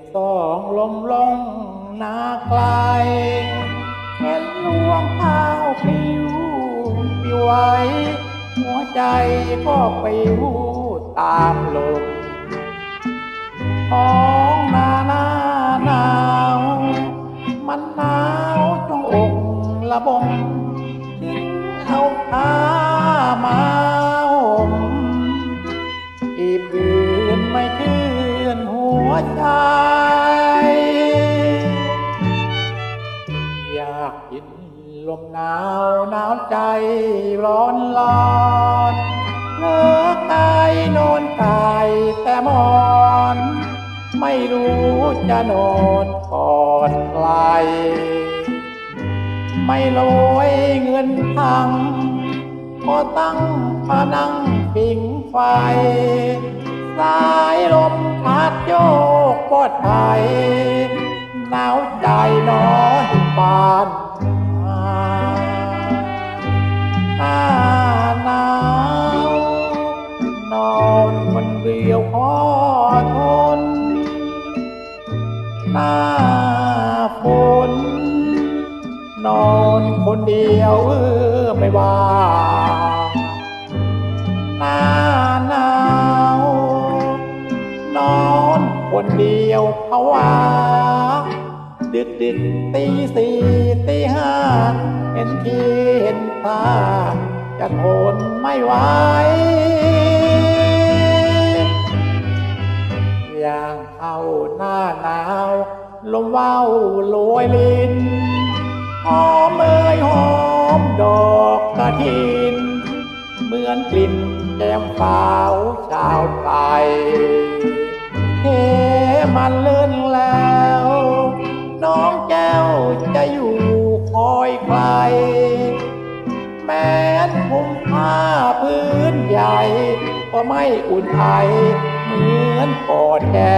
บสองลมลงนาไกลเห็นลวงเท้าผิวปิวไหวหัวใจก็ปิวตามลมท้องนาหน้าหนาว มันหนาวจงอกระบมจึงเอาผ้ามาห่มอีบอื่นไม่ ชื่นหัวใจ อยากกินลมหนาวหนาวใจร้อนร้อนเลิกกายนอนกายแต่มอน ไม่รู้จะนอนกอดใครไม่ลอยเงินทังก็ตั้งมานั่งปิงไฟ กปลอดภัยหนาวใจนอนบานหน้าหนาวนอนคนเดียวพอทนหน้าฝนนอนคนเดียวไม่ว่าหน้า เดียวเพราวาดึกดึกตีสี่ตีห้าเห็นทีเห็นตาจะทนไม่ไหวอย่างเข้าหน้าหนาว ลมว่าวโลยลินหอมเอ่ยหอมดอกกระถิน เหมือนกลิ่นแก้มสาวชาวไทย มันเลื่อนแล้ว น้องแก้วจะอยู่คอยใคร แม้ผมผ้าพื้นใหญ่ ก็ไม่อุ่นไอเหมือนกอดแก้